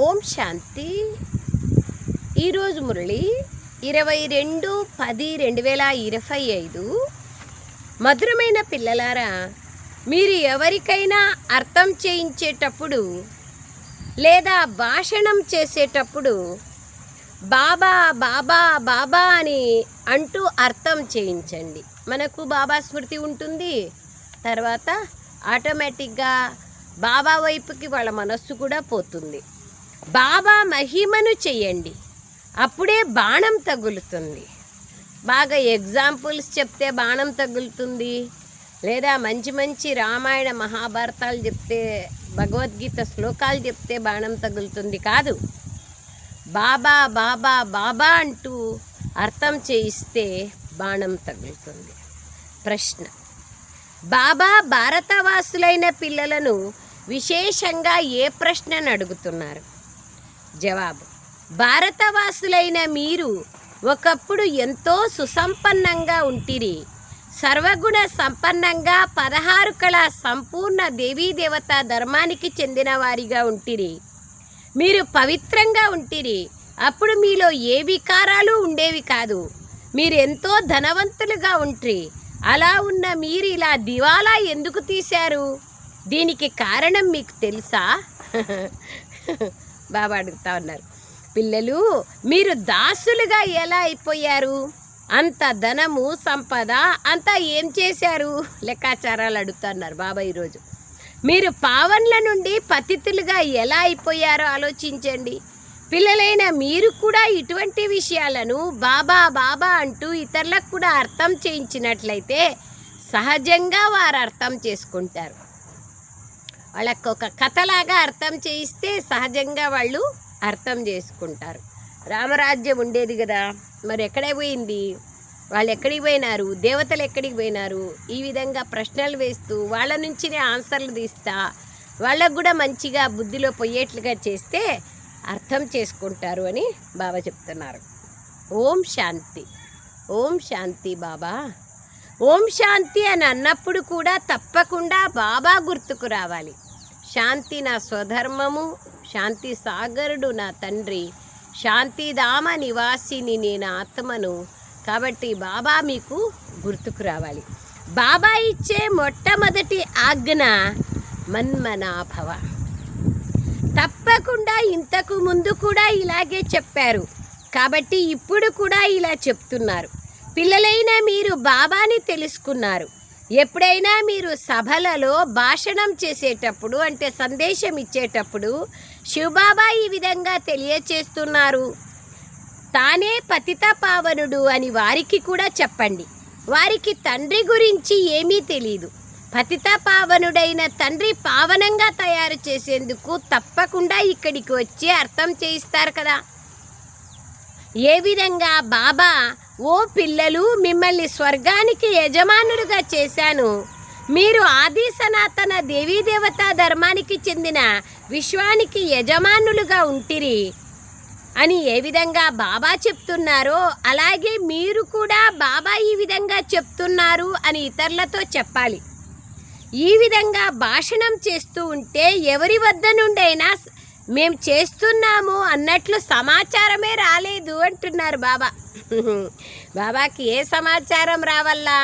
ఓం శాంతి. ఈరోజు మురళి ఇరవై రెండు పది రెండు వేల ఇరవై ఐదు. మధురమైన పిల్లలారా మీరు ఎవరికైనా అర్థం చేయించేటప్పుడు లేదా భాషణం చేసేటప్పుడు బాబా బాబా బాబా అని అంటూ అర్థం చేయించండి. మనకు బాబా స్మృతి ఉంటుంది. తర్వాత ఆటోమేటిక్గా బాబా వైపుకి వాళ్ళ మనస్సు కూడా పోతుంది. బాబా మహిమను చెయ్యండి. అప్పుడే బాణం తగులుతుంది. బాగా ఎగ్జాంపుల్స్ చెప్తే బాణం తగులుతుంది. లేదా మంచి మంచి రామాయణ మహాభారతాలు చెప్తే భగవద్గీత శ్లోకాలు చెప్తే బాణం తగులుతుంది కాదు. బాబా బాబా బాబా అంటూ అర్థం చేయిస్తే బాణం తగులుతుంది. ప్రశ్న. బాబా భారతవాసులైన పిల్లలను విశేషంగా ఏ ప్రశ్నను అడుగుతున్నారు? జవాబు. భారతవాసులైన మీరు ఒకప్పుడు ఎంతో సుసంపన్నంగా ఉంటిరి. సర్వగుణ సంపన్నంగా పదహారు కళ సంపూర్ణ దేవీదేవత ధర్మానికి చెందిన వారిగా ఉంటిరి. మీరు పవిత్రంగా ఉంటిరి. అప్పుడు మీలో ఏ వికారాలు ఉండేవి కాదు. మీరు ఎంతో ధనవంతులుగా ఉంట్రి. అలా ఉన్న మీరు ఇలా దివాలా ఎందుకు తీశారు? దీనికి కారణం మీకు తెలుసా? బాబా అడుగుతా ఉన్నారు. పిల్లలు మీరు దాసులుగా ఎలా అయిపోయారు? అంత ధనము సంపద అంతా ఏం చేశారు? లెక్కాచారాలు అడుగుతున్నారు బాబా ఈరోజు. మీరు పావన్ల నుండి పతితులుగా ఎలా అయిపోయారో ఆలోచించండి. పిల్లలైన మీరు కూడా ఇటువంటి విషయాలను బాబా బాబా అంటూ ఇతరులకు కూడా అర్థం చేయించినట్లయితే సహజంగా వారు అర్థం చేసుకుంటారు. వాళ్ళకు ఒక కథలాగా అర్థం చేయిస్తే సహజంగా వాళ్ళు అర్థం చేసుకుంటారు. రామరాజ్యం ఉండేది కదా మరి ఎక్కడే పోయింది? వాళ్ళు ఎక్కడికి పోయినారు? దేవతలు ఎక్కడికి పోయినారు? ఈ విధంగా ప్రశ్నలు వేస్తూ వాళ్ళ నుంచినే ఆన్సర్లు తీస్తా వాళ్ళకు కూడా మంచిగా బుద్ధిలో పోయేట్లుగా చేస్తే అర్థం చేసుకుంటారు అని బాబా చెప్తున్నారు. ఓం శాంతి. ఓం శాంతి బాబా. ఓం శాంతి అని అన్నప్పుడు కూడా తప్పకుండా బాబా గుర్తుకు రావాలి. శాంతి నా స్వధర్మము శాంతి సాగరుడు నా తండ్రి. శాంతిధామ నివాసిని నేను ఆత్మను. కాబట్టి బాబా మీకు గుర్తుకు రావాలి. బాబా ఇచ్చే మొట్టమొదటి ఆజ్ఞ మన్మనాభవ. తప్పకుండా ఇంతకు ముందు కూడా ఇలాగే చెప్పారు. కాబట్టి ఇప్పుడు కూడా ఇలా చెప్తున్నారు. పిల్లలైన మీరు బాబాని తెలుసుకున్నారు. ఎప్పుడైనా మీరు సభలలో భాషణం చేసేటప్పుడు అంటే సందేశం ఇచ్చేటప్పుడు శివబాబా ఈ విధంగా తెలియచేస్తున్నారు. తానే పతిత పావనుడు అని వారికి కూడా చెప్పండి. వారికి తండ్రి గురించి ఏమీ తెలియదు పతిత పావనుడైన తండ్రి పావనంగా తయారు చేసేందుకు తప్పకుండా ఇక్కడికి వచ్చి అర్థం చేయిస్తారు కదా. ఏ విధంగా బాబా ఓ పిల్లలు మిమ్మల్ని స్వర్గానికి యజమానులుగా చేశాను. మీరు ఆది సనాతన దేవీదేవతా ధర్మానికి చెందిన విశ్వానికి యజమానులుగా ఉంటిరి అని ఏ విధంగా బాబా చెప్తున్నారో అలాగే మీరు కూడా బాబా ఈ విధంగా చెప్తున్నారు అని ఇతరులతో చెప్పాలి. ఈ విధంగా భాషణం చేస్తూ ఉంటే ఎవరి వద్ద నుండైనా మేము చేస్తున్నాము అన్నట్లు సమాచారమే రాలేదు అంటున్నారు బాబా. బాబాకి ఏ సమాచారం రావల్లా?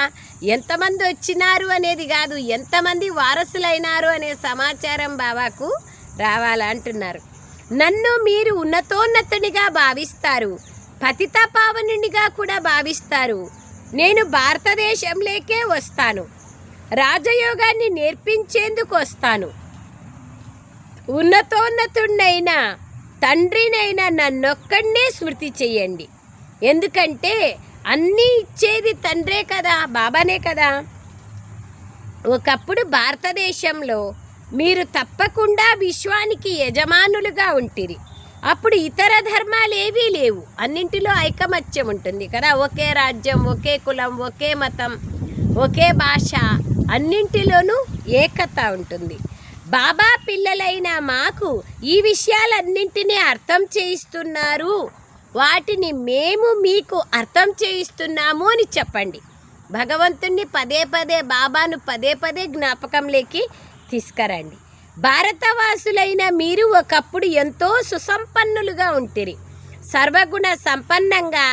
ఎంతమంది వచ్చినారు అనేది కాదు ఎంతమంది వారసులైనారు అనే సమాచారం బాబాకు రావాలంటున్నారు నన్ను మీరు ఉన్నతోన్నతునిగా భావిస్తారు పతిత పావనునిగా కూడా భావిస్తారు. నేను భారతదేశంలోకే వస్తాను రాజయోగాన్ని నేర్పించేందుకు వస్తాను. ఉన్నతోన్నతుడినైనా తండ్రినైనా నన్నొక్కడినే స్మృతి చెయ్యండి. ఎందుకంటే అన్నీ ఇచ్చేది తండ్రే కదా బాబానే కదా. ఒకప్పుడు భారతదేశంలో మీరు తప్పకుండా విశ్వానికి యజమానులుగా ఉంటిరి. అప్పుడు ఇతర ధర్మాలు ఏవీ లేవు. అన్నింటిలో ఐకమత్యం ఉంటుంది కదా. ఒకే రాజ్యం ఒకే కులం ఒకే మతం ఒకే భాష అన్నింటిలోనూ ఏకత ఉంటుంది. బాబా పిల్లలైన మాకు ఈ విషయాలన్నింటినీ అర్థం చేయిస్తున్నారు. వాటిని మేము మీకు అర్థం చేయిస్తున్నాము అని చెప్పండి. భగవంతుణ్ణి పదే పదే బాబాను పదే పదే జ్ఞాపకంలోకి తీసుకురండి. భారతవాసులైన మీరు ఒకప్పుడు ఎంతో సుసంపన్నులుగా ఉంటిరి. సర్వగుణ సంపన్నంగా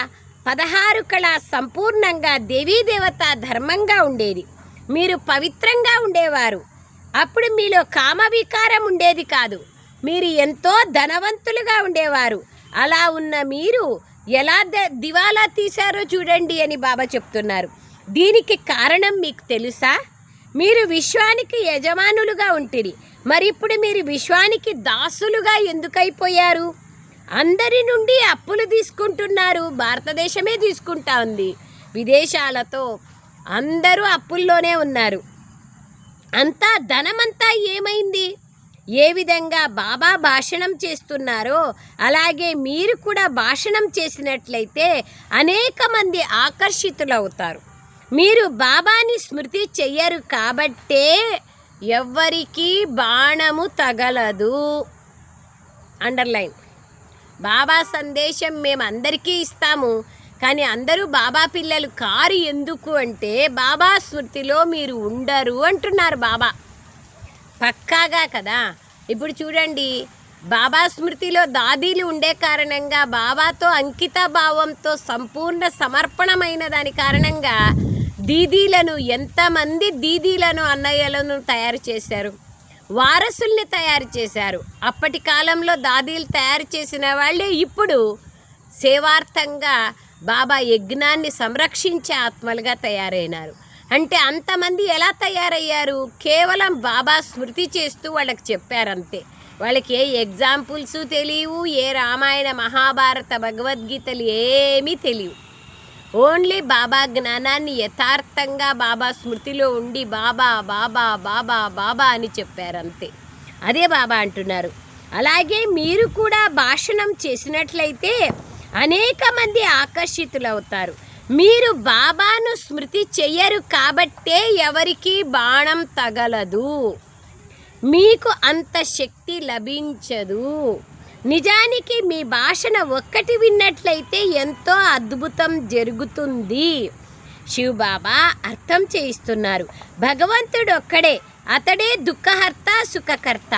పదహారు కళ సంపూర్ణంగా దేవీదేవత ధర్మంగా ఉండేది. మీరు పవిత్రంగా ఉండేవారు. అప్పుడు మీలో కామవికారం ఉండేది కాదు. మీరు ఎంతో ధనవంతులుగా ఉండేవారు. అలా ఉన్న మీరు ఎలా ద- దివాలా తీశారో చూడండి అని బాబా చెప్తున్నారు. దీనికి కారణం మీకు తెలుసా? మీరు విశ్వానికి యజమానులుగా ఉంటుంది మరి ఇప్పుడు మీరు విశ్వానికి దాసులుగా ఎందుకైపోయారు? అందరి నుండి అప్పులు తీసుకుంటున్నారు. భారతదేశమే తీసుకుంటా ఉంది. విదేశాలతో అందరూ అప్పుల్లోనే ఉన్నారు. అంతా ధనమంతా ఏమైంది? ఏ విధంగా బాబా భాషణం చేస్తున్నారో అలాగే మీరు కూడా భాషణం చేసినట్లయితే అనేక మంది ఆకర్షితులవుతారు. మీరు బాబాని స్మృతి చెయ్యరు కాబట్టే ఎవ్వరికీ బాణము తగలదు. అండర్లైన్. బాబా సందేశం మేము అందరికీ ఇస్తాము. కానీ అందరూ బాబా పిల్లలు కారు ఎందుకు అంటే బాబా స్మృతిలో మీరు ఉండరు అంటున్నారు బాబా. పక్కాగా కదా? ఇప్పుడు చూడండి బాబా స్మృతిలో దాదీలు ఉండే కారణంగా బాబాతో అంకిత భావంతో సంపూర్ణ సమర్పణమైన దాని కారణంగా దీదీలను ఎంతమంది దీదీలను అన్నయ్యలను తయారు చేశారు? వారసుల్ని తయారు చేశారు. అప్పటి కాలంలో దాదీలు తయారు చేసిన వాళ్ళే ఇప్పుడు సేవార్థంగా బాబా యజ్ఞాన్ని సంరక్షించే ఆత్మలుగా తయారైనారు. అంటే అంతమంది ఎలా తయారయ్యారు? కేవలం బాబా స్మృతి చేస్తూ వాళ్ళకి చెప్పారంతే. వాళ్ళకి ఏ ఎగ్జాంపుల్స్ తెలియవు ఏ రామాయణ మహాభారత భగవద్గీతలు ఏమీ తెలియవు. ఓన్లీ బాబా జ్ఞానాన్ని యథార్థంగా బాబా స్మృతిలో ఉండి బాబా బాబా బాబా బాబా అని చెప్పారంతే. అదే బాబా అంటున్నారు. అలాగే మీరు కూడా భాషణం చేసినట్లయితే అనేక మంది ఆకర్షితులవుతారు. మీరు బాబాను స్మృతి చెయ్యరు కాబట్టే ఎవరికి బాణం తగలదు. మీకు అంత శక్తి లభించదు. నిజానికి మీ భాషణ ఒక్కటి విన్నట్లయితే ఎంతో అద్భుతం జరుగుతుంది. శివబాబా అర్థం చేయిస్తున్నారు. భగవంతుడు ఒక్కడే అతడే దుఃఖహర్త సుఖకర్త.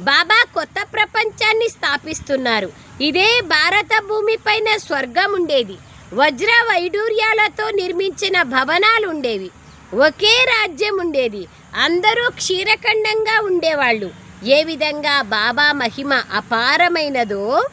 బాబా కొత్త ప్రపంచాన్ని స్థాపిస్తున్నారు. ఇదే భారత భూమిపైన స్వర్గం ఉండేది. వజ్ర వైడూర్యాలతో నిర్మించిన భవనాలు ఉండేవి. ఒకే రాజ్యం ఉండేది. అందరూ క్షీరఖండంగా ఉండేవాళ్ళు. ఏ విధంగా బాబా మహిమ అపారమైనదో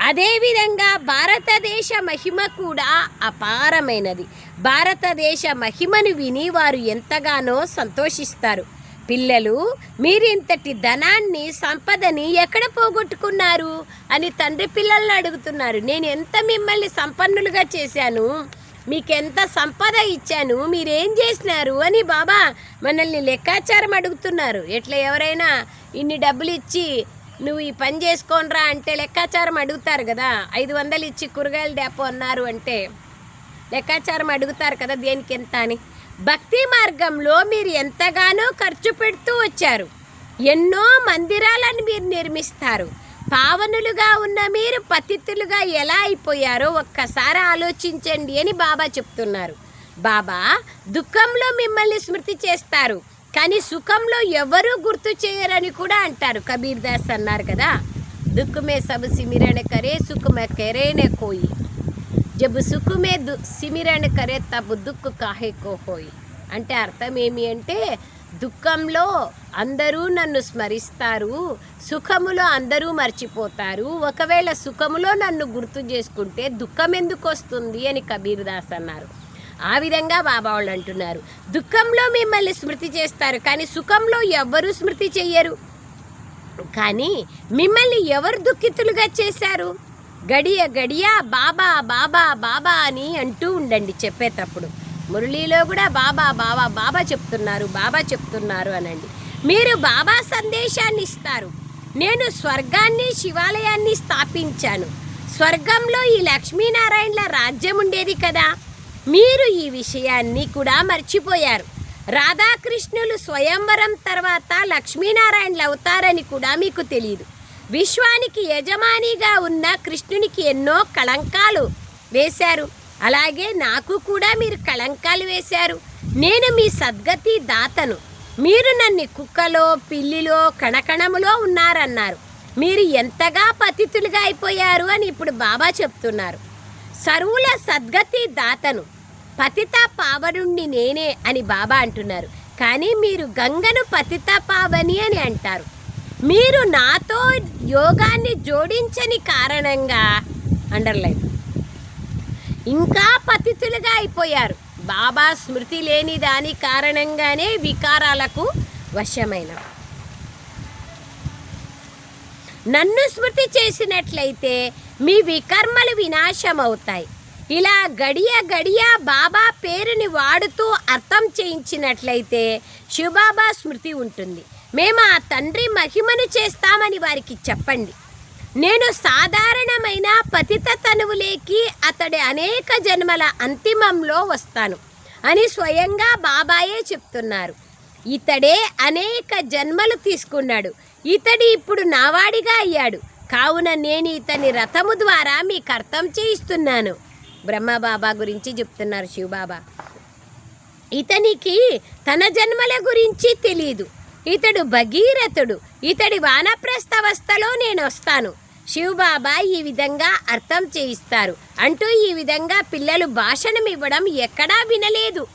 అదేవిధంగా భారతదేశ మహిమ కూడా అపారమైనది. భారతదేశ మహిమను విని వారు ఎంతగానో సంతోషిస్తారు. పిల్లలు మీరు ఇంతటి ధనాన్ని సంపదని ఎక్కడ పోగొట్టుకున్నారు? అని తండ్రి పిల్లల్ని అడుగుతున్నారు. నేను ఎంత మిమ్మల్ని సంపన్నులుగా చేశాను? మీకెంత సంపద ఇచ్చాను? మీరేం చేసినారు? అని బాబా మనల్ని లెక్కాచారం అడుగుతున్నారు. ఎట్లా ఎవరైనా ఇన్ని డబ్బులు ఇచ్చి నువ్వు ఈ పని చేసుకోనరా అంటే లెక్కాచారం అడుగుతారు కదా. ఐదు వందలు ఇచ్చి కూరగాయల డేపో అన్నారు అంటే లెక్కాచారం అడుగుతారు కదా దేనికి ఎంత అని. భక్తి మార్గంలో మీరు ఎంతగానో ఖర్చు పెడుతూ వచ్చారు. ఎన్నో మందిరాలను మీరు నిర్మిస్తారు. పావనులుగా ఉన్న మీరు పతితులుగా ఎలా అయిపోయారో ఒక్కసారి ఆలోచించండి అని బాబా చెప్తున్నారు. బాబా దుఃఖంలో మిమ్మల్ని స్మృతి చేస్తారు. కానీ సుఖంలో ఎవరూ గుర్తు చేయరని కూడా అంటారు. కబీర్ దాస్ అన్నారు కదా దుఃఖమే సబసి మిరణ కరే సుఖమే కరేనే కోయి. జబ్ సుఖమే దు సిమిరణ కరే తబ్ దుఃఖ కాహే కోహోయ్ అంటే అర్థం ఏమి అంటే దుఃఖంలో అందరూ నన్ను స్మరిస్తారు సుఖములో అందరూ మర్చిపోతారు. ఒకవేళ సుఖములో నన్ను గుర్తు చేసుకుంటే దుఃఖం ఎందుకు వస్తుంది అని కబీర్ దాస్ అన్నారు. ఆ విధంగా బాబా వాళ్ళు అంటున్నారు. దుఃఖంలో మిమ్మల్ని స్మృతి చేస్తారు కానీ సుఖంలో ఎవ్వరూ స్మృతి చెయ్యరు. కానీ మిమ్మల్ని ఎవరు దుఃఖితులుగా చేశారు? గడియ గడియ బాబా బాబా బాబా అని అంటూ ఉండండి చెప్పేటప్పుడు. మురళీలో కూడా బాబా బాబా బాబా చెప్తున్నారు బాబా చెప్తున్నారు అనండి. మీరు బాబా సందేశాన్ని ఇస్తారు. నేను స్వర్గాన్ని శివాలయాన్ని స్థాపించాను. స్వర్గంలో ఈ లక్ష్మీనారాయణల రాజ్యం ఉండేది కదా. మీరు ఈ విషయాన్ని కూడా మర్చిపోయారు. రాధాకృష్ణులు స్వయంవరం తర్వాత లక్ష్మీనారాయణలు అవుతారని కూడా మీకు తెలియదు విశ్వానికి యజమానిగా ఉన్న కృష్ణునికి ఎన్నో కళంకాలు వేశారు. అలాగే నాకు కూడా మీరు కళంకాలు వేశారు. నేను మీ సద్గతి దాతను. మీరు నన్ను కుక్కలో పిల్లిలో కణకణములో ఉన్నారన్నారు. మీరు ఎంతగా పతితులుగా అయిపోయారు అని ఇప్పుడు బాబా చెప్తున్నారు. సరువుల సద్గతి దాతను. పతిత పావనుణ్ణి నేనే అని బాబా అంటున్నారు. కానీ మీరు గంగను పతిత పావని అని అంటారు. మీరు నాతో యోగాన్ని జోడించని కారణంగా అండర్లైన్. ఇంకా పతితులుగా అయిపోయారు. బాబా స్మృతి లేని దాని కారణంగానే వికారాలకు వశమైన. నన్ను స్మృతి చేసినట్లయితే మీ వికర్మలు వినాశం అవుతాయి ఇలా గడియ గడియ బాబా పేరుని వాడుతూ అర్థం చేయించినట్లయితే శివబాబా స్మృతి ఉంటుంది. మేము ఆ తండ్రి మహిమను చేస్తామని వారికి చెప్పండి. నేను సాధారణమైన పతిత తనువులేకి అతడి అనేక జన్మల అంతిమంలో వస్తాను అని స్వయంగా బాబాయే చెప్తున్నారు. ఇతడే అనేక జన్మలు తీసుకున్నాడు. ఇతడి ఇప్పుడు నావాడిగా అయ్యాడు. కావున నేను ఇతని రథము ద్వారా మీకు అర్థం చేయిస్తున్నాను. బ్రహ్మబాబా గురించి చెప్తున్నారు శివబాబా. ఇతనికి తన జన్మల గురించి తెలియదు ఇతడు భగీరథుడు ఇతడి వానప్రస్థవస్థలో నేను వస్తాను శివబాబా ఈ విధంగా అర్థం చేయిస్తారు. అంటూ ఈ విధంగా పిల్లలు భాషణం ఇవ్వడం ఎక్కడా వినలేదు.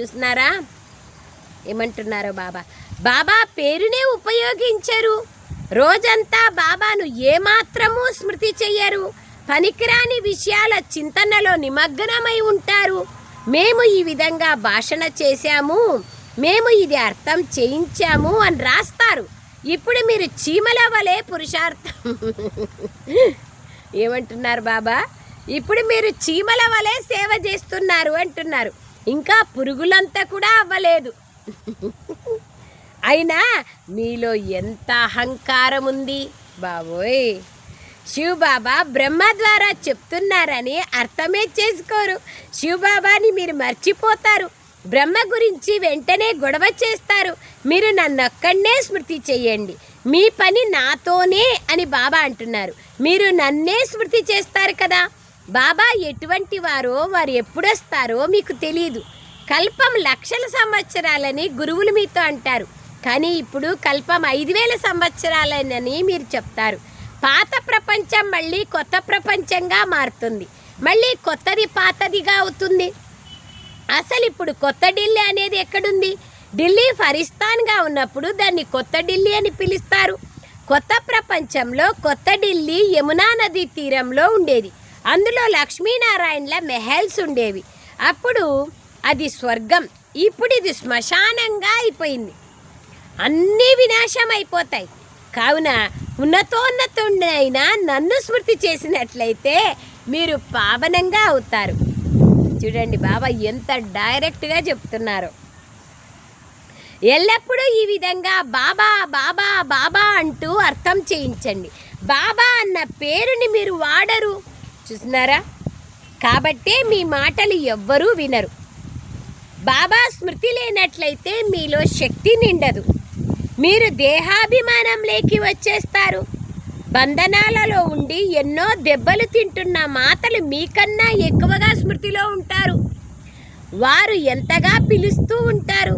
చూస్తున్నారా? ఏమంటున్నారో బాబా? బాబా పేరునే ఉపయోగించరు. రోజంతా బాబాను ఏమాత్రమూ స్మృతి చెయ్యరు. పనికిరాని విషయాల చింతనలో నిమగ్నమై ఉంటారు. మేము ఈ విధంగా భాషణ చేశాము. మేము ఇది అర్థం చేయించాము అని రాస్తారు. ఇప్పుడు మీరు చీమల వలె పురుషార్థం. ఏమంటున్నారు బాబా? ఇప్పుడు మీరు చీమల వలె సేవ చేస్తున్నారు అంటున్నారు. ఇంకా పురుగులంతా కూడా అవ్వలేదు. అయినా మీలో ఎంత అహంకారం ఉంది? బాబోయ్! శివబాబా బ్రహ్మ ద్వారా చెప్తున్నారని అర్థమే చేసుకోరు. శివబాబాని మీరు మర్చిపోతారు. బ్రహ్మ గురించి వెంటనే గొడవ చేస్తారు. మీరు నన్నొక్కడనే స్మృతి చెయ్యండి మీ పని నాతోనే అని బాబా అంటున్నారు. మీరు నన్నే స్మృతి చేస్తారు కదా. బాబా ఎటువంటి వారో వారు ఎప్పుడొస్తారో మీకు తెలియదు కల్పం లక్షల సంవత్సరాలని గురువులు మీతో అంటారు. కానీ ఇప్పుడు కల్పం ఐదు వేల సంవత్సరాలనని మీరు చెప్తారు. పాత ప్రపంచం మళ్ళీ కొత్త ప్రపంచంగా మారుతుంది. మళ్ళీ కొత్తది పాతదిగా అవుతుంది. అసలు ఇప్పుడు కొత్త ఢిల్లీ అనేది ఎక్కడుంది? ఢిల్లీ ఫరిస్తాన్గా ఉన్నప్పుడు దాన్ని కొత్త ఢిల్లీ అని పిలుస్తారు. కొత్త ప్రపంచంలో కొత్త ఢిల్లీ యమునా నది తీరంలో ఉండేది. అందులో లక్ష్మీనారాయణల మెహల్స్ ఉండేవి. అప్పుడు అది స్వర్గం ఇప్పుడు ఇది శ్మశానంగా అయిపోయింది. అన్నీ వినాశం అయిపోతాయి. కావున ఉన్నతోన్నతుండైనా నన్ను స్మృతి చేసినట్లయితే మీరు పావనంగా అవుతారు. చూడండి బాబా ఎంత డైరెక్ట్గా చెప్తున్నారు. ఎల్లప్పుడూ ఈ విధంగా బాబా బాబా బాబా అంటూ అర్థం చేయించండి. బాబా అన్న పేరుని మీరు వాడరు. చూస్తున్నారా? కాబట్టే మీ మాటలు ఎవ్వరూ వినరు. బాబా స్మృతి లేనట్లయితే మీలో శక్తి నిండదు. మీరు దేహాభిమానంలోకి వచ్చేస్తారు. బంధనాలలో ఉండి ఎన్నో దెబ్బలు తింటున్న మాతలు మీకన్నా ఎక్కువగా స్మృతిలో ఉంటారు. వారు ఎంతగా పిలుస్తూ ఉంటారు?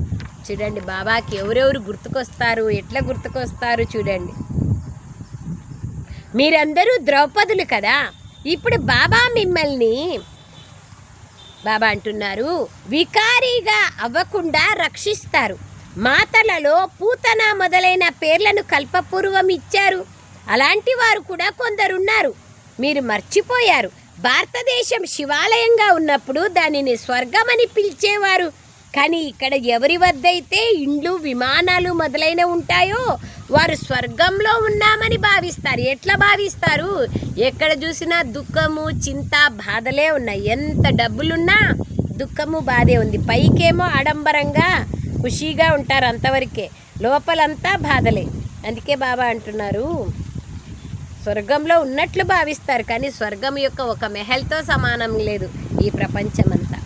చూడండి బాబాకి ఎవరెవరు గుర్తుకొస్తారు? ఎట్లా గుర్తుకొస్తారు చూడండి. మీరందరూ ద్రౌపదులు కదా? ఇప్పుడు బాబా మిమ్మల్ని బాబా అంటున్నారు వికారీగా అవ్వకుండా రక్షిస్తారు. మాతలలో పూతన మొదలైన పేర్లను కల్పపూర్వం ఇచ్చారు. అలాంటి వారు కూడా కొందరున్నారు. మీరు మర్చిపోయారు. భారతదేశం శివాలయంగా ఉన్నప్పుడు దానిని స్వర్గమని పిలిచేవారు. కానీ ఇక్కడ ఎవరి వద్దైతే ఇండ్లు విమానాలు మొదలైన ఉంటాయో వారు స్వర్గంలో ఉన్నామని భావిస్తారు. ఎట్లా భావిస్తారు? ఎక్కడ చూసినా దుఃఖము చింత బాధలే ఉన్నాయి. ఎంత డబ్బులున్నా దుఃఖము బాధే ఉంది. పైకేమో ఆడంబరంగా ఖుషీగా ఉంటారు అంతవరకే. లోపలంతా బాధలే. అందుకే బాబా అంటున్నారు స్వర్గంలో ఉన్నట్లు భావిస్తారు కానీ స్వర్గం యొక్క ఒక మెహల్తో సమానం లేదు ఈ ప్రపంచమంతా.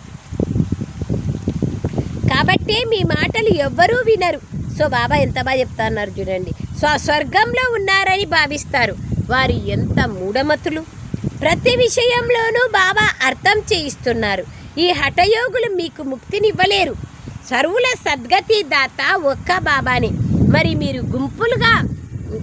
కాబట్టి మీ మాటలు ఎవ్వరూ వినరు. సో బాబా ఎంత బాగా చెప్తా అన్నారు చూడండి. సో స్వర్గంలో ఉన్నారని భావిస్తారు. వారు ఎంత మూఢమతులు. ప్రతి విషయంలోనూ బాబా అర్థం చేయిస్తున్నారు. ఈ హఠయోగులు మీకు ముక్తినివ్వలేరు. సర్వుల సద్గతి దాత ఒక్క బాబాని. మరి మీరు గుంపులుగా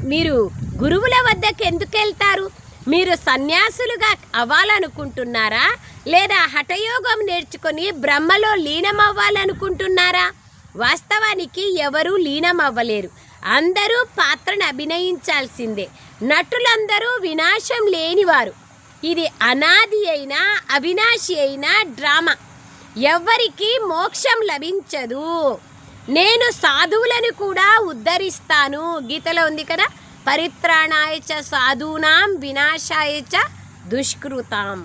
మీరు గురువుల వద్దకు ఎందుకు వెళ్తారు? మీరు సన్యాసులుగా అవ్వాలనుకుంటున్నారా? లేదా హఠయోగం నేర్చుకొని బ్రహ్మలో లీనమవ్వాలనుకుంటున్నారా? వాస్తవానికి ఎవరూ లీనమవ్వలేరు. అందరూ పాత్రను అభినయించాల్సిందే. నటులందరూ వినాశం లేనివారు. ఇది అనాది అయిన అవినాశి అయిన డ్రామా. ఎవ్వరికీ మోక్షం లభించదు. నేను సాధువులను కూడా ఉద్ధరిస్తాను. గీతలో ఉంది కదా? పరిత్రాణాయ చ సాధూనాం వినాశాయ చ దుష్కృతాం.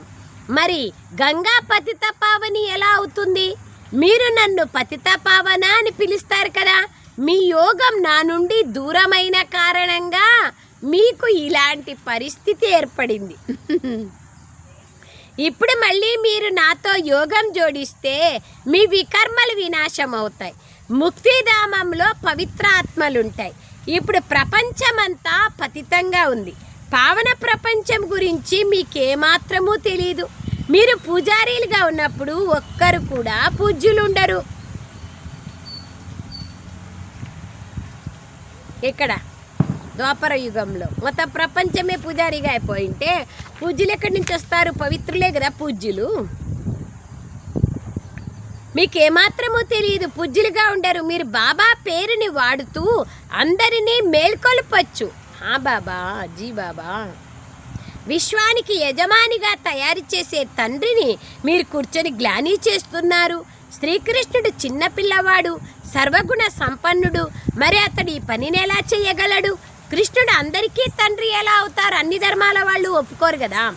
మరి గంగా పతిత పావని ఎలా అవుతుంది? మీరు నన్ను పతిత పావన అని పిలుస్తారు కదా. మీ యోగం నా నుండి దూరమైన కారణంగా మీకు ఇలాంటి పరిస్థితి ఏర్పడింది. ఇప్పుడు మళ్ళీ మీరు నాతో యోగం జోడిస్తే మీ వికర్మలు వినాశం అవుతాయి ముక్తిధామంలో పవిత్ర ఆత్మలుంటాయి ఇప్పుడు ప్రపంచమంతా పతితంగా ఉంది. పావన ప్రపంచం గురించి మీకేమాత్రమూ తెలియదు మీరు పూజారీలుగా ఉన్నప్పుడు ఒక్కరు కూడా పూజ్యులుండరు. ఇక్కడ ద్వాపర యుగంలో. మొత్తం ప్రపంచమే పూజారిగా అయిపోయింటే పూజ్యులు ఎక్కడి నుంచి వస్తారు? పవిత్రులే కదా పూజ్యులు. మీకేమాత్రమో తెలియదు. పూజ్యులుగా ఉండరు. మీరు బాబా పేరుని వాడుతూ అందరినీ మేల్కొల్పొచ్చు. హా బాబా జీ బాబా. విశ్వానికి యజమానిగా తయారు చేసే తండ్రిని మీరు కూర్చొని గ్లానీ చేస్తున్నారు. శ్రీకృష్ణుడు చిన్నపిల్లవాడు సర్వగుణ సంపన్నుడు. మరి అతడు ఈ పనిని ఎలా చేయగలడు? కృష్ణుడు అందరికీ తండ్రి ఎలా అవుతారు? అన్ని ధర్మాల వాళ్ళు ఒప్పుకోరు కదా.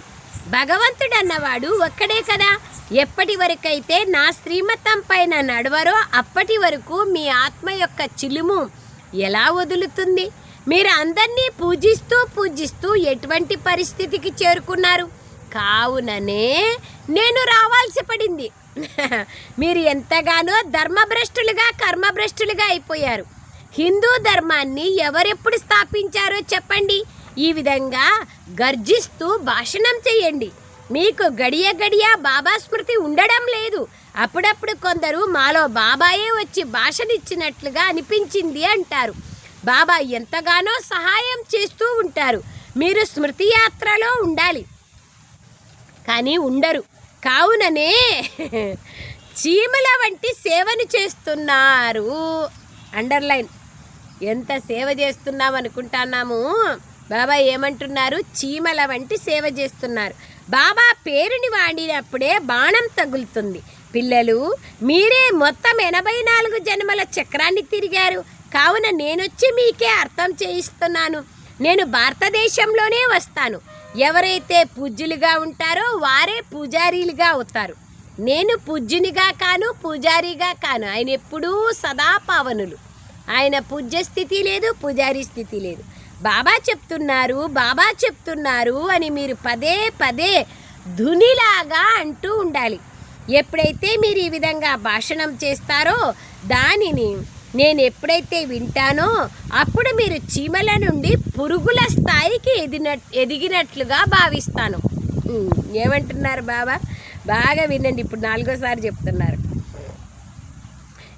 భగవంతుడు అన్నవాడు ఒక్కడే కదా. ఎప్పటి వరకైతే నా శ్రీమతం పైన నడవరో అప్పటి వరకు మీ ఆత్మ యొక్క చిలుము ఎలా వదులుతుంది? మీరు అందరినీ పూజిస్తూ పూజిస్తూ ఎటువంటి పరిస్థితికి చేరుకున్నారు? కావుననే నేను రావాల్సి పడింది. మీరు ఎంతగానో ధర్మభ్రష్టులుగా కర్మభ్రష్టులుగా అయిపోయారు. హిందూ ధర్మాన్ని ఎవరెప్పుడు స్థాపించారో చెప్పండి. ఈ విధంగా గర్జిస్తూ భాషణం చేయండి. మీకు గడియ గడియ బాబా స్మృతి ఉండడం లేదు. అప్పుడప్పుడు కొందరు మాలో బాబాయే వచ్చి భాషనిచ్చినట్లుగా అనిపించింది అంటారు. బాబా ఎంతగానో సహాయం చేస్తూ ఉంటారు. మీరు స్మృతి యాత్రలో ఉండాలి. కానీ ఉండరు. కావుననే చీమల వంటి సేవను చేస్తున్నారు. అండర్లైన్. ఎంత సేవ చేస్తున్నాం అనుకుంటున్నాము బాబా ఏమంటున్నారు? చీమల వంటి సేవ చేస్తున్నారు. బాబా పేరుని వాడినప్పుడే బాణం తగులుతుంది. పిల్లలు మీరే మొత్తం ఎనభై నాలుగు జన్మల చక్రాన్ని తిరిగారు. కావున నేనొచ్చి మీకే అర్థం చేయిస్తున్నాను. నేను భారతదేశంలోనే వస్తాను. ఎవరైతే పూజ్యులుగా ఉంటారో వారే పూజారీలుగా అవుతారు. నేను పూజ్యునిగా కాను పూజారిగా కాను. ఆయన ఎప్పుడూ సదా పావనులు. ఆయన పూజ్య స్థితి లేదు పూజారి స్థితి లేదు. బాబా చెప్తున్నారు బాబా చెప్తున్నారు అని మీరు పదే పదే ధునిలాగా అంటూ ఉండాలి. ఎప్పుడైతే మీరు ఈ విధంగా భాషణం చేస్తారో దానిని నేను ఎప్పుడైతే వింటానో అప్పుడు మీరు చీమల నుండి పురుగుల స్థాయికి ఎదిన ఎదిగినట్లుగా భావిస్తాను. ఏమంటున్నారు బాబా? బాగా వినండి ఇప్పుడు నాలుగోసారి చెప్తున్నారు.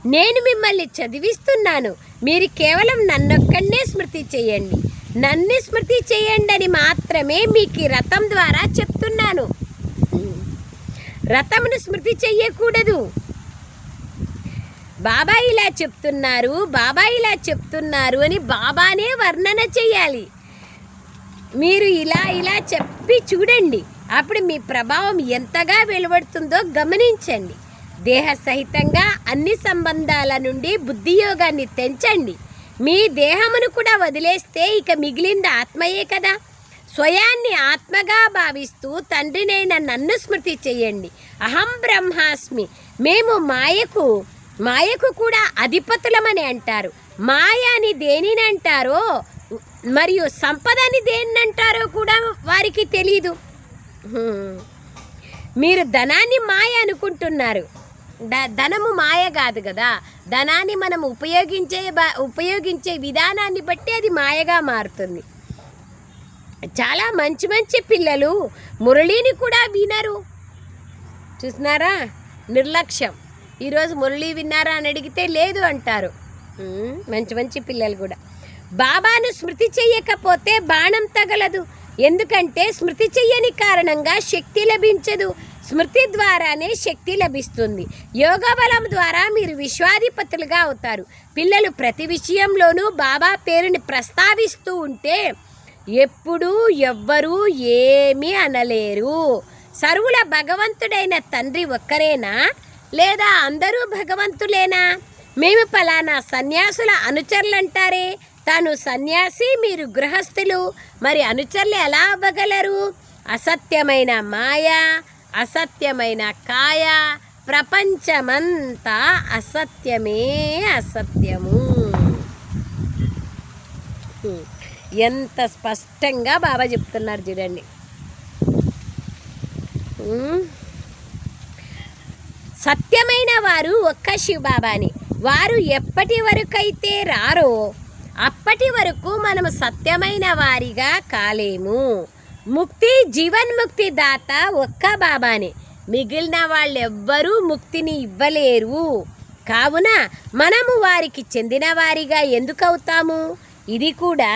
నేను మిమ్మల్ని చదివిస్తున్నాను. మీరు కేవలం నన్నొక్కడనే స్మృతి చేయండి. నన్ను స్మృతి చేయండి అని మాత్రమే మీకు ఈ రథం ద్వారా చెప్తున్నాను. రథమును స్మృతి చెయ్యకూడదు. బాబా ఇలా చెప్తున్నారు బాబా ఇలా చెప్తున్నారు అని బాబానే వర్ణన చేయాలి. మీరు ఇలా ఇలా చెప్పి చూడండి. అప్పుడు మీ ప్రభావం ఎంతగా వెలువడుతుందో గమనించండి. దేహ సహితంగా అన్ని సంబంధాల నుండి బుద్ధియోగాన్ని తెంచండి. మీ దేహమును కూడా వదిలేస్తే ఇక మిగిలింది ఆత్మయే కదా. స్వయాన్ని ఆత్మగా భావిస్తూ తండ్రినైన నన్ను స్మృతి చేయండి. అహం బ్రహ్మాస్మి. మేము మాయకు మాయకు కూడా అధిపతులమని అంటారు. మాయ అని దేనిని అంటారో మరియు సంపదని దేన్ని అంటారో కూడా వారికి తెలీదు. మీరు ధనాన్ని మాయ అనుకుంటున్నారు. ద- ధనము మాయ కాదు కదా. ధనాన్ని మనం ఉపయోగించే ఉపయోగించే విధానాన్ని బట్టి అది మాయగా మారుతుంది. చాలా మంచి మంచి పిల్లలు మురళిని కూడా వినరు. చూసినారా? నిర్లక్ష్యం. ఈరోజు మురళి విన్నారా అని అడిగితే లేదు అంటారు. మంచి మంచి పిల్లలు కూడా. బాబాను స్మృతి చెయ్యకపోతే బాణం తగలదు. ఎందుకంటే స్మృతి చెయ్యని కారణంగా శక్తి లభించదు. స్మృతి ద్వారానే శక్తి లభిస్తుంది. యోగ బలం ద్వారా మీరు విశ్వాధిపతులుగా అవుతారు. పిల్లలు ప్రతి విషయంలోనూ బాబా పేరుని ప్రస్తావిస్తూ ఉంటే ఎప్పుడూ ఎవ్వరూ ఏమీ అనలేరు. సర్వుల భగవంతుడైన తండ్రి ఒక్కరేనా? లేదా అందరూ భగవంతులేనా? మేము పలానా సన్యాసుల అనుచరులంటారే. తాను సన్యాసి మీరు గృహస్థులు. మరి అనుచరులు ఎలా అవ్వగలరు? అసత్యమైన మాయ? అసత్యమైన కాయ ప్రపంచమంతా అసత్యమే అసత్యము. ఎంత స్పష్టంగా బాబా చెప్తున్నారు చూడండి. సత్యమైన వారు ఒక్క శివబాబాని. వారు ఎప్పటి వరకైతే రారో అప్పటి వరకు మనము సత్యమైన వారిగా కాలేము. ముక్తి జీవన్ముక్తి దాత ఒక్క బాబానే. మిగిలిన వాళ్ళెవ్వరూ ముక్తిని ఇవ్వలేరు. కావున మనము వారికి చెందిన వారిగా ఎందుకు అవుతాము ఇది కూడా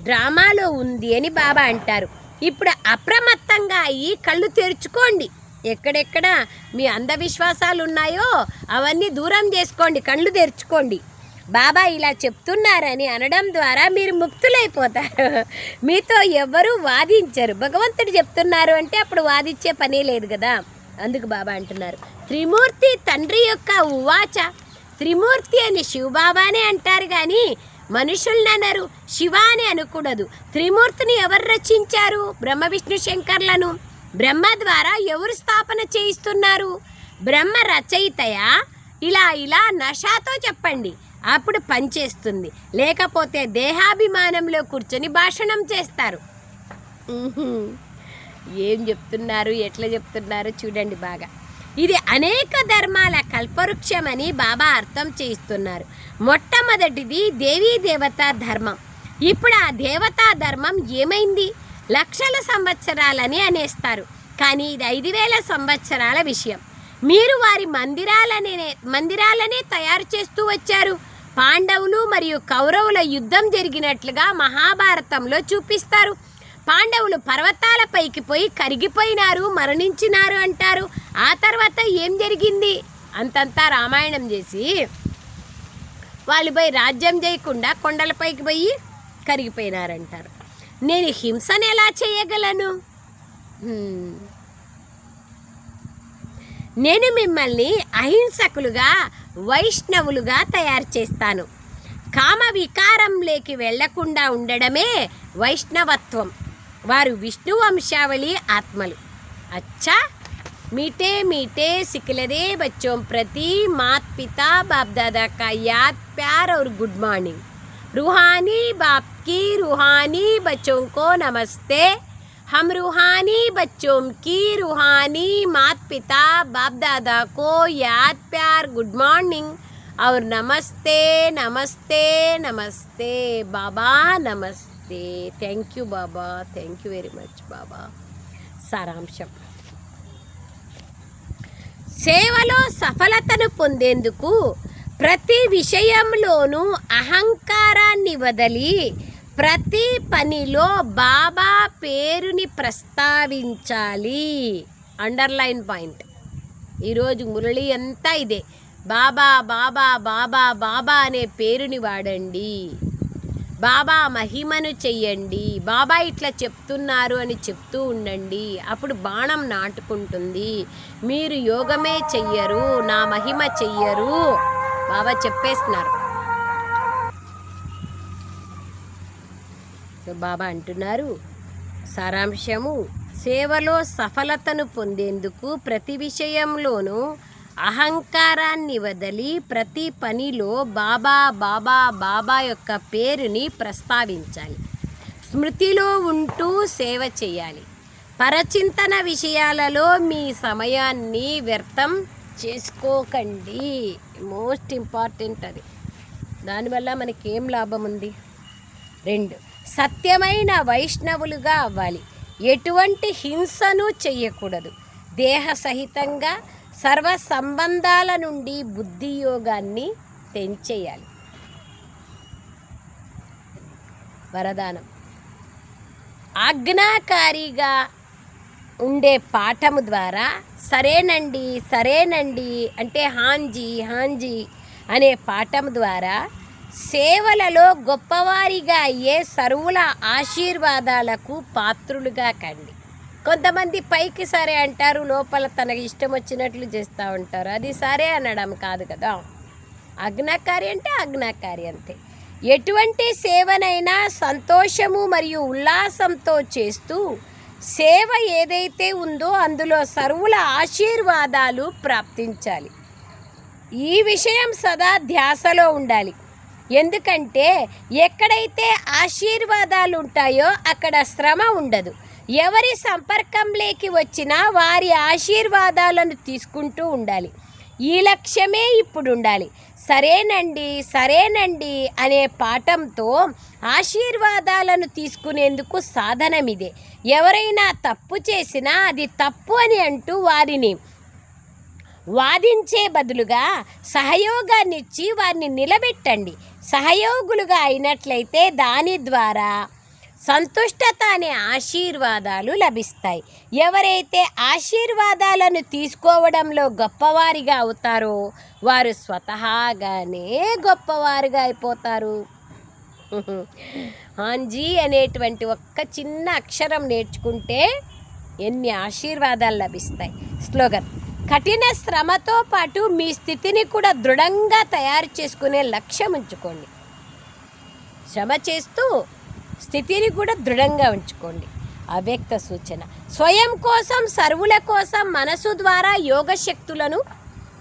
డ్రామాలో ఉంది అని బాబా అంటారు. ఇప్పుడు అప్రమత్తంగా అయ్యి కళ్ళు తెరుచుకోండి. ఎక్కడెక్కడ మీ అంధవిశ్వాసాలు ఉన్నాయో అవన్నీ దూరం చేసుకోండి కళ్ళు తెరుచుకోండి. బాబా ఇలా చెప్తున్నారని అనడం ద్వారా మీరు ముక్తులైపోతారు. మీతో ఎవరు వాదించరు. భగవంతుడు చెప్తున్నారు అంటే అప్పుడు వాదించే పనే లేదు కదా? అందుకు బాబా అంటున్నారు. త్రిమూర్తి తండ్రి యొక్క ఉవాచ. త్రిమూర్తి అని శివబాబానే అంటారు కానీ మనుషుల్ని అనరు శివ అని అనకూడదు. త్రిమూర్తిని ఎవరు రచించారు? బ్రహ్మ విష్ణు శంకర్లను. బ్రహ్మ ద్వారా ఎవరు స్థాపన చేయిస్తున్నారు? బ్రహ్మ రచయితయా? ఇలా ఇలా నషాతో చెప్పండి. అప్పుడు పనిచేస్తుంది. లేకపోతే దేహాభిమానంలో కూర్చొని భాషణం చేస్తారు. ఏం చెప్తున్నారు? ఎట్లా చెప్తున్నారు? చూడండి బాగా. ఇది అనేక ధర్మాల కల్పవృక్షమని బాబా అర్థం చేయిస్తున్నారు. మొట్టమొదటిది దేవీ దేవతా ధర్మం. ఇప్పుడు ఆ దేవతా ధర్మం ఏమైంది? లక్షల సంవత్సరాలని అనేస్తారు. కానీ ఇది ఐదు వేల సంవత్సరాల విషయం. మీరు వారి మందిరాలనే మందిరాలనే తయారు చేస్తూ వచ్చారు. పాండవులు మరియు కౌరవుల యుద్ధం జరిగినట్లుగా మహాభారతంలో చూపిస్తారు. పాండవులు పర్వతాల పైకి పోయి కరిగిపోయినారు మరణించినారు అంటారు. ఆ తర్వాత ఏం జరిగింది? అంతంతా రామాయణం చేసి వాళ్ళు పోయి రాజ్యం చేయకుండా కొండలపైకి పోయి కరిగిపోయినారంటారు. నేను హింసను ఎలా చేయగలను? నేను మిమ్మల్ని అహింసకులుగా వైష్ణవులుగా తయారు చేస్తాను కామ వికారంలోకి వెళ్లకుండా ఉండడమే వైష్ణవత్వం వారు విష్ణు వంశావళి ఆత్మలు అచ్చా मीठे मीठे सिकलरे बच्चों प्रति मात पिता बाप दादा का याद प्यार और गुड मॉर्निंग रूहानी बाप की रूहानी बच्चों को नमस्ते हम रूहानी बच्चों की रूहानी मात पिता बाप दादा को याद प्यार गुड मॉर्निंग और नमस्ते नमस्ते नमस्ते बाबा नमस्ते थैंक यू बाबा थैंक यू वेरी मच बाबा సారాంశం సేవలో సఫలతను పొందేందుకు ప్రతి విషయంలోనూ అహంకారాన్ని వదిలి ప్రతి పనిలో బాబా పేరుని ప్రస్తావించాలి. Underline point. ఈరోజు మురళి అంతా ఇదే. బాబా బాబా బాబా బాబా అనే పేరుని వాడండి. బాబా మహిమను చెయ్యండి. బాబా ఇట్లా చెప్తున్నారు అని చెప్తూ ఉండండి. అప్పుడు బాణం నాటుకుంటుంది. మీరు యోగమే చెయ్యరు నా మహిమ చెయ్యరు. బాబా చెప్పేస్తున్నారు. సో బాబా అంటున్నారు సారాంశము సేవలో సఫలతను పొందేందుకు ప్రతి విషయంలోనూ అహంకారాన్ని వదిలి ప్రతి పనిలో బాబా బాబా బాబా యొక్క పేరుని ప్రస్తావించాలి. స్మృతిలో ఉంటూ సేవ చేయాలి. పరచింతన విషయాలలో మీ సమయాన్ని వ్యర్థం చేసుకోకండి. మోస్ట్ ఇంపార్టెంట్ అది. దానివల్ల మనకేం లాభం ఉంది రెండు. సత్యమైన వైష్ణవులుగా అవ్వాలి. ఎటువంటి హింసను చెయ్యకూడదు. దేహ సహితంగా సర్వ సంబంధాల నుండి బుద్ధి యోగాన్ని తెంచేయాలి. వరదానం. ఆజ్ఞాకారిగా ఉండే పాఠము ద్వారా సరేనండి సరేనండి అంటే హాంజీ హాంజీ అనే పాఠం ద్వారా సేవలలో గొప్పవారిగా అయ్యే సరువుల ఆశీర్వాదాలకు పాత్రులుగా కండి. కొంతమంది పైకి సరే అంటారు లోపల తనకి ఇష్టం వచ్చినట్లు చేస్తూ ఉంటారు. అది సరే అనడం కాదు కదా. అగ్నకారి అంటే అజ్ఞాకారి అంతే. ఎటువంటి సేవనైనా సంతోషము మరియు ఉల్లాసంతో చేస్తూ సేవ ఏదైతే ఉందో అందులో సర్వుల ఆశీర్వాదాలు ప్రాప్తించాలి. ఈ విషయం సదా ధ్యాసలో ఉండాలి. ఎందుకంటే ఎక్కడైతే ఆశీర్వాదాలు ఉంటాయో అక్కడ శ్రమ ఉండదు. ఎవరి సంపర్కంలోకి వచ్చినా వారి ఆశీర్వాదాలను తీసుకుంటూ ఉండాలి. ఈ లక్ష్యమే ఇప్పుడు ఉండాలి సరేనండి సరేనండి అనే పాఠంతో ఆశీర్వాదాలను తీసుకునేందుకు సాధనం ఇదే ఎవరైనా తప్పు చేసినా అది తప్పు అని అంటూ వారిని వాదించే బదులుగా సహయోగాన్నిచ్చి వారిని నిలబెట్టండి. సహయోగులుగా అయినట్లయితే దాని ద్వారా సంతుష్టత అనే ఆశీర్వాదాలు లభిస్తాయి. ఎవరైతే ఆశీర్వాదాలను తీసుకోవడంలో గొప్పవారిగా అవుతారో వారు స్వతహాగానే గొప్పవారుగా అయిపోతారు. హాంజీ అనేటువంటి ఒక్క చిన్న అక్షరం నేర్చుకుంటే ఎన్ని ఆశీర్వాదాలు లభిస్తాయి. స్లోగన్ కఠిన శ్రమతో పాటు మీ స్థితిని కూడా దృఢంగా తయారు చేసుకునే లక్ష్యం ఉంచుకోండి. శ్రమ చేస్తూ స్థితిని కూడా దృఢంగా ఉంచుకోండి. అవ్యక్త సూచన. స్వయం కోసం సర్వుల కోసం మనసు ద్వారా యోగ శక్తులను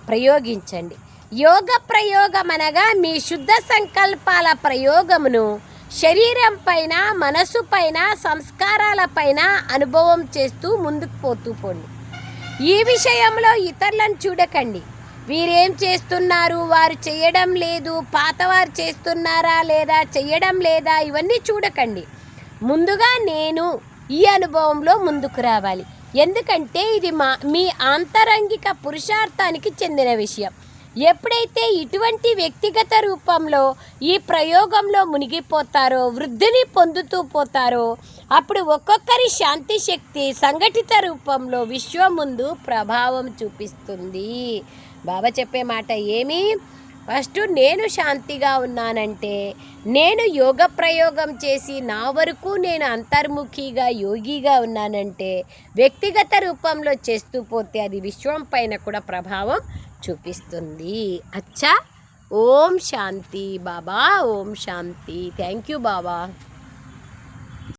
ప్రయోగించండి. యోగ ప్రయోగం అనగా మీ శుద్ధ సంకల్పాల ప్రయోగమును శరీరం పైన మనసు పైన సంస్కారాల పైన అనుభవం చేస్తూ ముందుకు పోతూ పోండి. ఈ విషయంలో ఇతరులను చూడకండి. వీరేం చేస్తున్నారు? వారు చేయడం లేదు. పాతవారు చేస్తున్నారా లేదా? చేయడం లేదా? ఇవన్నీ చూడకండి. ముందుగా నేను ఈ అనుభవంలో ముందుకు రావాలి. ఎందుకంటే ఇది మా మీ ఆంతరంగిక పురుషార్థానికి చెందిన విషయం. ఎప్పుడైతే ఇటువంటి వ్యక్తిగత రూపంలో ఈ ప్రయోగంలో మునిగిపోతారో వృద్ధిని పొందుతూ పోతారో అప్పుడు ఒక్కొక్కరి శాంతి శక్తి సంఘటిత రూపంలో విశ్వం ముందు ప్రభావం చూపిస్తుంది. బాబా చెప్పే మాట ఏమి? ఫస్ట్ నేను శాంతిగా ఉన్నానంటే నేను యోగ ప్రయోగం చేసి నా వరకు నేను అంతర్ముఖిగా యోగిగా ఉన్నానంటే వ్యక్తిగత రూపంలో చేస్తూ పోతే అది విశ్వం పైన కూడా ప్రభావం చూపిస్తుంది. అచ్చా! ఓం శాంతి బాబా ఓం శాంతి. Thank you Baba.